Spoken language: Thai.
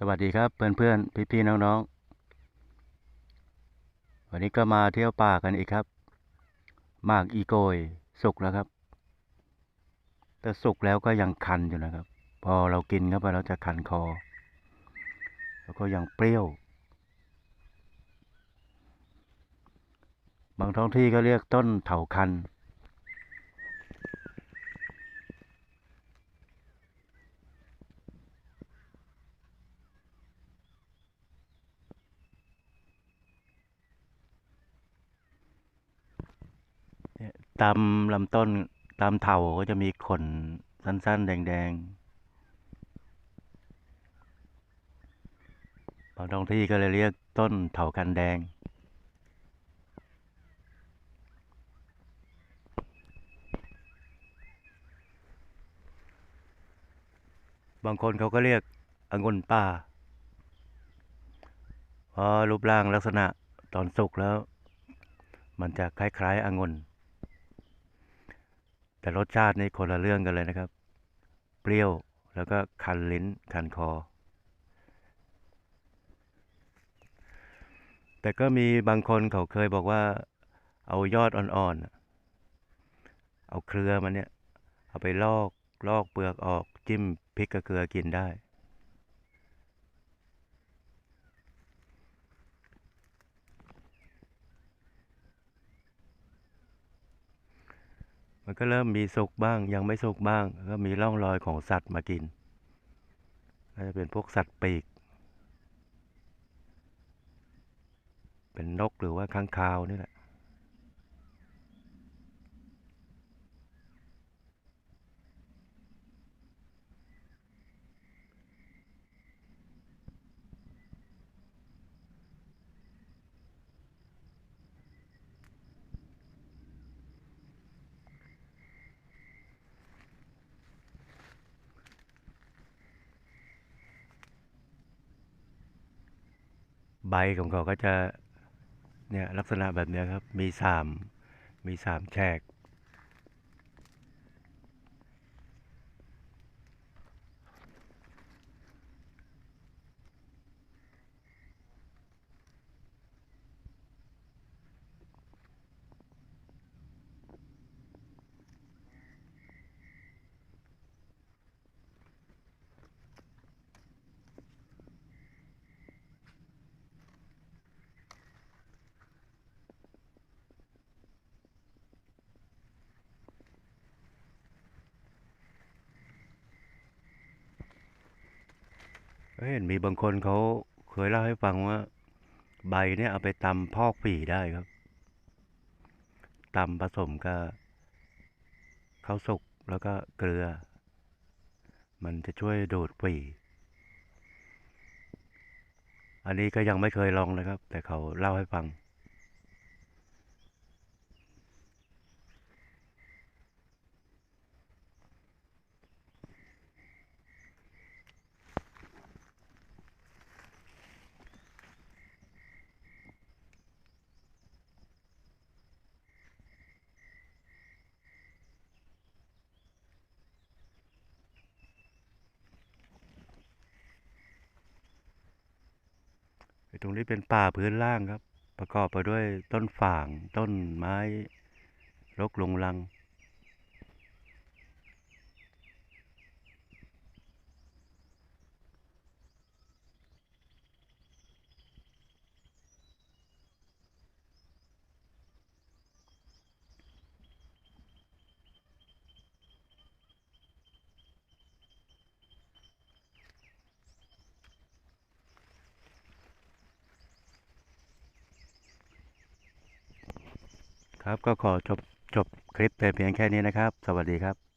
สวัสดีครับเพื่อนๆ พี่ๆ น้องๆ วันนี้ก็มาเที่ยวป่ากันอีกครับ มากอีโกยสุกแล้วครับ แต่สุกแล้วก็ยังคันอยู่นะครับ พอเรากินเข้าไปเราจะคันคอ แล้วก็ยังเปรี้ยว บางท้องที่ก็เรียกต้นเถาคัน ตามลำต้นตามเถาก็จะมีขนสั้น ๆ แดงๆ บางท้องที่ก็เลยเรียกต้นเถาคันแดง บางคนเขาก็เรียกองุ่นป่าเพราะรูปร่างลักษณะตอนสุกแล้ว มันจะคล้าย ๆองุ่น แต่รสชาตินี่คนละเรื่องกันเลยนะครับ เปรี้ยวแล้วก็คันลิ้นคันคอ แต่ก็มีบางคนเขาเคยบอกว่า เอายอดอ่อนๆ เอาเครือมันเนี่ย เอาไปลอกลอกเปลือกออกจิ้มพริกกับเกลือกินได้ มันก็เริ่มมีสุกบ้าง ยังไม่สุกบ้าง ก็มีร่องรอยของสัตว์มากินก็จะเป็นพวกสัตว์ปีก เป็นนกหรือว่าค้างคาวนี่แหละ ใบของเขาก็จะเนี่ยลักษณะแบบนี้ครับ มีสามมีสามแฉก เห็นมีบางคนเขาเคยเล่าให้ฟังว่า ใบเนี่ยเอาไปตำพอกฝีได้ครับตำผสมกับข้าวสุกแล้วก็เกลือ มันจะช่วยดูดฝีอันนี้ก็ยังไม่เคยลองนะครับ แต่เขาเล่าให้ฟัง ตรงนี้เป็นป่าพื้นล่างครับ ประกอบไปด้วยต้นฝาง ต้นไม้รกลงลัง ครับก็ขอจบจบคลิปแต่เพียงแค่นี้นะครับ สวัสดีครับ